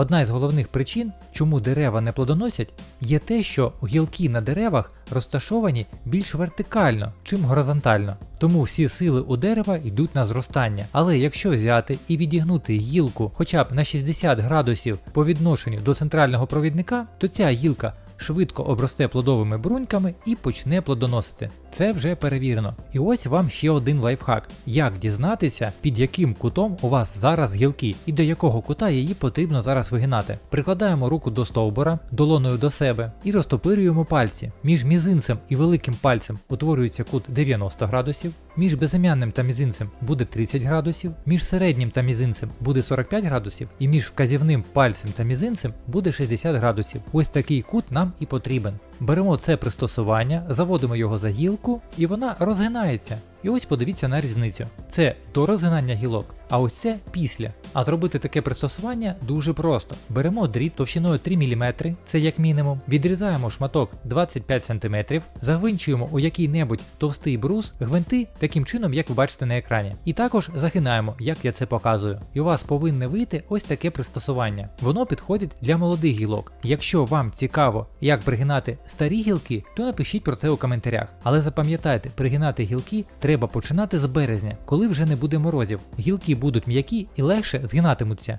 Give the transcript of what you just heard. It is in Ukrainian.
Одна із головних причин, чому дерева не плодоносять, є те, що гілки на деревах розташовані більш вертикально, чим горизонтально. Тому всі сили у дерева йдуть на зростання. Але якщо взяти і відігнути гілку хоча б на 60 градусів по відношенню до центрального провідника, то ця гілка швидко обросте плодовими бруньками і почне плодоносити. Це вже перевірено. І ось вам ще один лайфхак: як дізнатися, під яким кутом у вас зараз гілки і до якого кута її потрібно зараз вигинати. Прикладаємо руку до стовбура, долоною до себе і розтопирюємо пальці. Між мізинцем і великим пальцем утворюється кут 90 градусів, між безім'янним та мізинцем буде 30 градусів, між середнім та мізинцем буде 45 градусів, і між вказівним пальцем та мізинцем буде 60 градусів. Ось такий кут нам і потрібен. Беремо це пристосування, заводимо його за гілку, і вона розгинається. І ось подивіться на різницю. Це до розгинання гілок, а ось це після. А зробити таке пристосування дуже просто. Беремо дріт товщиною 3 мм, це як мінімум, відрізаємо шматок 25 см, загвинчуємо у який-небудь товстий брус гвинти таким чином, як ви бачите на екрані. І також загинаємо, як я це показую. І у вас повинне вийти ось таке пристосування. Воно підходить для молодих гілок. Якщо вам цікаво, як пригинати старі гілки, то напишіть про це у коментарях. Але запам'ятайте, пригинати гілки треба починати з березня, коли вже не буде морозів. Гілки будуть м'які і легше згинатимуться.